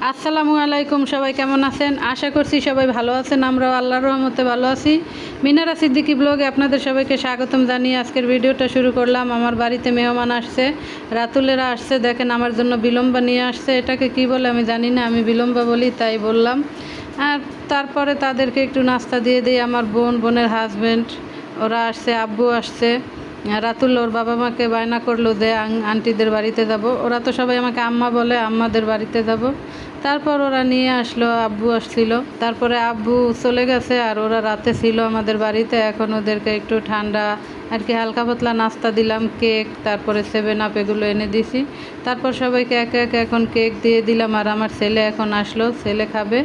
আসসালামু আলাইকুম, সবাই কেমন আছেন? আশা করছি সবাই ভালো আছেন, আমরাও আল্লাহর রহমতে ভালো আছি। মিনারা সিদ্দিকি ব্লগে আপনাদের সবাইকে স্বাগতম জানিয়ে আজকের ভিডিওটা শুরু করলাম। আমার বাড়িতে মেহমান আসছে, রাতুলেরা আসছে, দেখেন আমার জন্য বিলম্বা নিয়ে আসছে। এটাকে কি বলে আমি জানি না, আমি বিলম্বা বলি, তাই বললাম। আর তারপরে তাদেরকে একটু নাস্তা দিয়ে দিই, আমার বোন, বোনের হাজব্যান্ড ওরা আসছে, আব্বু আসছে। রাতুল ওর বাবা মাকে বায়না করল আং- আন্টিদের বাড়িতে যাব। ওরা তো সবাই আমাকে আম্মা বলে, আম্মাদের বাড়িতে যাব। তারপর ওরা নিয়ে আসলো, আব্বু আসছিল। তারপরে আব্বু চলে গেছে আর ওরা রাতে ছিল আমাদের বাড়িতে। এখন ওদেরকে একটু ঠান্ডা, আর কি হালকা পাতলা নাস্তা দিলাম, কেক, তারপরে সেভেন আপ এগুলো এনে দিছি। তারপর সবাইকে এক এক এখন কেক দিয়ে দিলাম। আর আমার ছেলে এখন আসলো, ছেলে খাবে।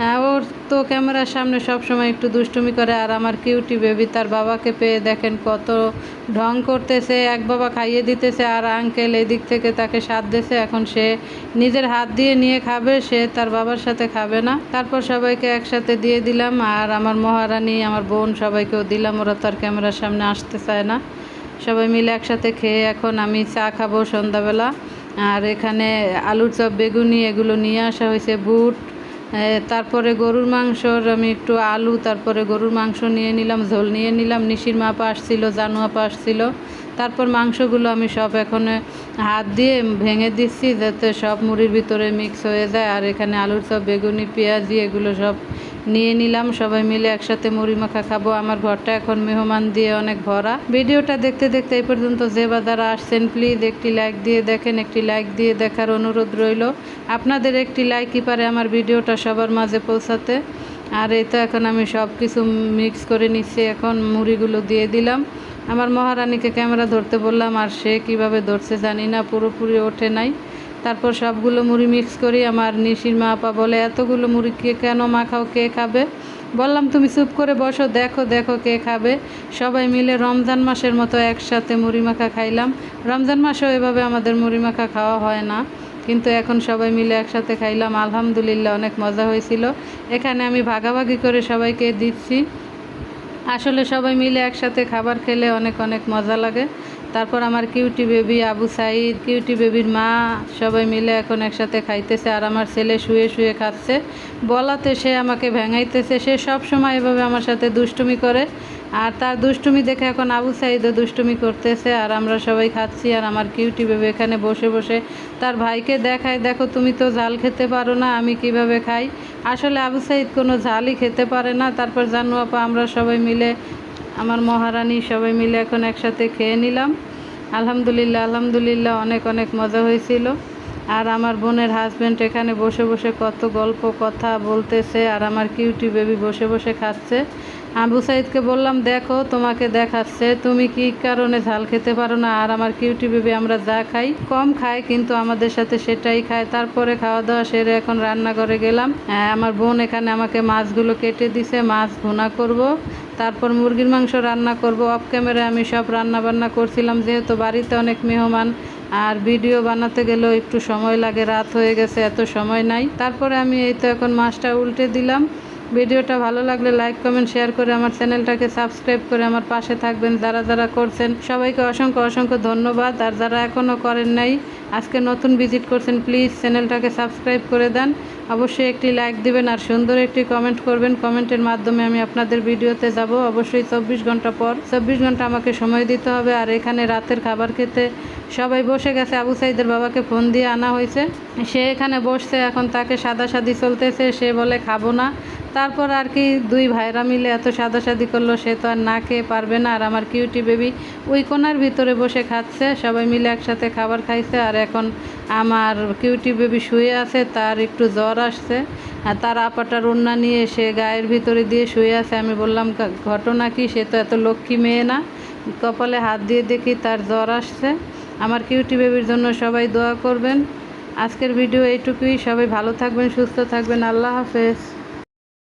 ওর তো ক্যামেরার সামনে সব সময় একটু দুষ্টুমি করে, আর আমার কিউটি বেবি তার বাবাকে পেয়ে দেখেন কত ঢং করতেছে। এক বাবা খাইয়ে দিতেছে, আর আঙ্কেল এদিক থেকে তাকে সাথ দিয়েছে। এখন সে নিজের হাত দিয়ে নিয়ে খাবে, সে তার বাবার সাথে খাবে না। তারপর সবাইকে একসাথে দিয়ে দিলাম, আর আমার মহারানী, আমার বোন সবাইকেও দিলাম। ওরা তার ক্যামেরার সামনে আসতে চায় না। সবাই মিলে একসাথে খেয়ে এখন আমি চা খাব সন্ধ্যাবেলা। আর এখানে আলুর চপ, বেগুনি এগুলো নিয়ে আসা হয়েছে, বুট তারপরে গরুর মাংসর আমি একটু আলু, তারপরে গরুর মাংস নিয়ে নিলাম, ঝোল নিয়ে নিলাম, নিশির মাপা আসছিল জানু আপা আসছিল। তারপর মাংসগুলো আমি সব এখন হাত দিয়ে ভেঙে দিচ্ছি, যাতে সব মুড়ির ভিতরে মিক্স হয়ে যায়। আর এখানে আলুর সব বেগুনি, পেঁয়াজি, এগুলো সব নিয়ে নিলাম, সবাই মিলে একসাথে মুড়ি মাখা খাব। আমার ঘরটা এখন মেহমান দিয়ে অনেক ভরা। ভিডিওটা দেখতে দেখতে এই পর্যন্ত যে বা যারা আসছেন প্লিজ একটি লাইক দিয়ে দেখেন, একটি লাইক দিয়ে দেখার অনুরোধ রইল। আপনাদের একটি লাইকই পারে আমার ভিডিওটা সবার মাঝে পৌঁছাতে। আর এই তো এখন আমি সব কিছু মিক্স করে নিচ্ছি। এখন মুড়িগুলো দিয়ে দিলাম। আমার মহারানীকে ক্যামেরা ধরতে বললাম, আর সে কীভাবে ধরছে জানি না, পুরোপুরি ওঠে নাই। তারপর সবগুলো মুড়ি মিক্স করি। আমার নিশির মা, আপা বলে, এতগুলো মুড়ি কে কেন মাখাও, কে খাবে? বললাম, তুমি চুপ করে বসো, দেখো দেখো কে খাবে। সবাই মিলে রমজান মাসের মতো একসাথে মুড়ি মাখা খাইলাম। রমজান মাসেও এভাবে আমাদের মুড়ি মাখা খাওয়া হয় না, কিন্তু এখন সবাই মিলে একসাথে খাইলাম। আলহামদুলিল্লাহ, অনেক মজা হয়েছিল। এখানে আমি ভাগাভাগি করে সবাইকে দিচ্ছি। আসলে সবাই মিলে একসাথে খাবার খেলে অনেক অনেক মজা লাগে। তারপর আমার cutie baby Abu Sayeed, cutie বেবির মা সবাই মিলে এখন একসাথে খাইতেছে আর আমার ছেলে শুয়ে শুয়ে খাচ্ছে। বলাতে সে আমাকে ভেঙাইতেছে, সে সব সময় এভাবে আমার সাথে দুষ্টুমি করে। আর তার দুষ্টুমি দেখে এখন আবু সাইদও দুষ্টুমি করতেছে আর আমরা সবাই খাচ্ছি আর আমার কিউটি বেবি এখানে বসে বসে তার ভাইকে দেখায়, দেখো, তুমি তো ঝাল খেতে পারো না, আমি কীভাবে খাই? আসলে আবু সাইদ কোনো ঝালই খেতে পারে না। তারপর জানু আপা, আমরা সবাই মিলে আমার মহারানী সবাই মিলে এখন একসাথে খেয়ে নিলাম। আলহামদুলিল্লাহ আলহামদুলিল্লাহ, অনেক অনেক মজা হয়েছিল। আর আমার বোনের হাজব্যান্ড এখানে বসে বসে কত গল্প, কথা বলতেছে, আর আমার কিউটি বেবি বসে বসে খাচ্ছে। আবু সাইদকে বললাম, দেখো, তোমাকে দেখাচ্ছে, তুমি কি কারণে ঝাল খেতে পারো না? আর আমার কিউটি বেবি আমরা যা খাই, কম খাই কিন্তু আমাদের সাথে সেটাই খায়। তারপরে খাওয়া দাওয়া সেরে এখন রান্নাঘরে গেলাম। আমার বোন এখানে আমাকে মাছগুলো কেটে দিছে, মাছ ভুনা করব। তারপর মুরগির মাংস রান্না করব। অফ ক্যামেরায় আমি সব রান্না বান্না করছিলাম, যেহেতু বাড়িতে অনেক মেহমান, আর ভিডিও বানাতে গেলেও একটু সময় লাগে, রাত হয়ে গেছে, এত সময় নাই। তারপরে আমি এই তো এখন মাছটা উল্টে দিলাম। ভিডিওটা ভালো লাগলে লাইক কমেন্ট শেয়ার করে আমার চ্যানেলটাকে সাবস্ক্রাইব করে আমার পাশে থাকবেন, যারা যারা করছেন। সবাইকে অসংখ্য অসংখ্য ধন্যবাদ, আর যারা এখনও করেন নাই, আজকে নতুন ভিজিট করছেন প্লিজ চ্যানেলটাকে সাবস্ক্রাইব করে দেন। অবশ্যই একটি লাইক দিবেন আর সুন্দর একটি কমেন্ট করবেন। কমেন্টের মাধ্যমে আমি আপনাদের ভিডিওতে যাব। অবশ্যই চব্বিশ ঘণ্টা পর চব্বিশ ঘণ্টা আমাকে সময় দিতে হবে। আর এখানে রাতের খাবার খেতে সবাই বসে গেছে। আবু সাইদের বাবাকে ফোন দিয়ে আনা হয়েছে। সে এখানে বসছে। এখন তাকে সাদা সাদি চলতেছে। সে বলে, খাব না। তারপর আর কি দুই ভাইরা মিলে এত সাদাসাদি করল, সে তো আর না খেয়ে পারবে না। আর আমার কিউটি বেবি ওই কোনার ভিতরে বসে খাচ্ছে, সবাই মিলে একসাথে খাবার খাইছে। আর এখন আমার কিউটি বেবি শুয়ে আছে, তার একটু জ্বর আসছে। আর তার আপাটার ওন্না নিয়ে সে গায়ের ভিতরে দিয়ে শুয়ে আছে। আমি বললাম ঘটনা কি? সে তো এত লক্ষ্মী মেয়ে না। কপালে হাত দিয়ে দেখি তার জ্বর আসছে। আমার কিউটি বেবির জন্য সবাই দোয়া করবেন। আজকের ভিডিও এইটুকুই। সবাই ভালো থাকবেন, সুস্থ থাকবেন। আল্লাহ হাফেজ।